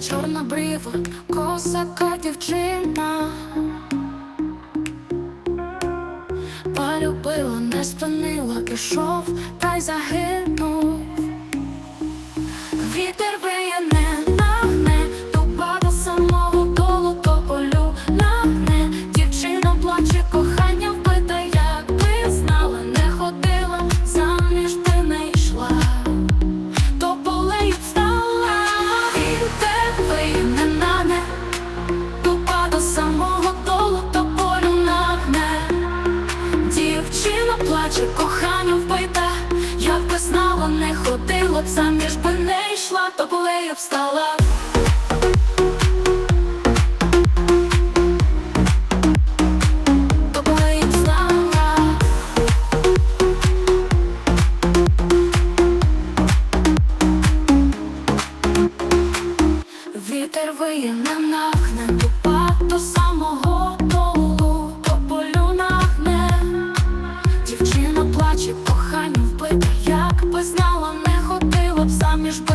Чорна брива, косака дівчина. Полюбила, не спинила, пішов та й загинув. Вітер Дівчина плаче, кохання вбита, як би знала, не ходила б заміж би не йшла, то полею б стала. Б. Вітер виє, не нахне,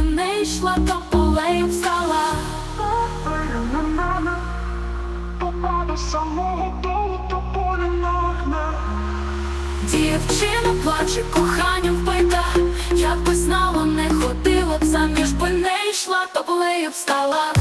не йшла, то полею встала. Попаду самого долу, то поле ногне. Дівчина плаче, кохання вбита. Як би знала, не ходила б заміж би не йшла, то полею встала.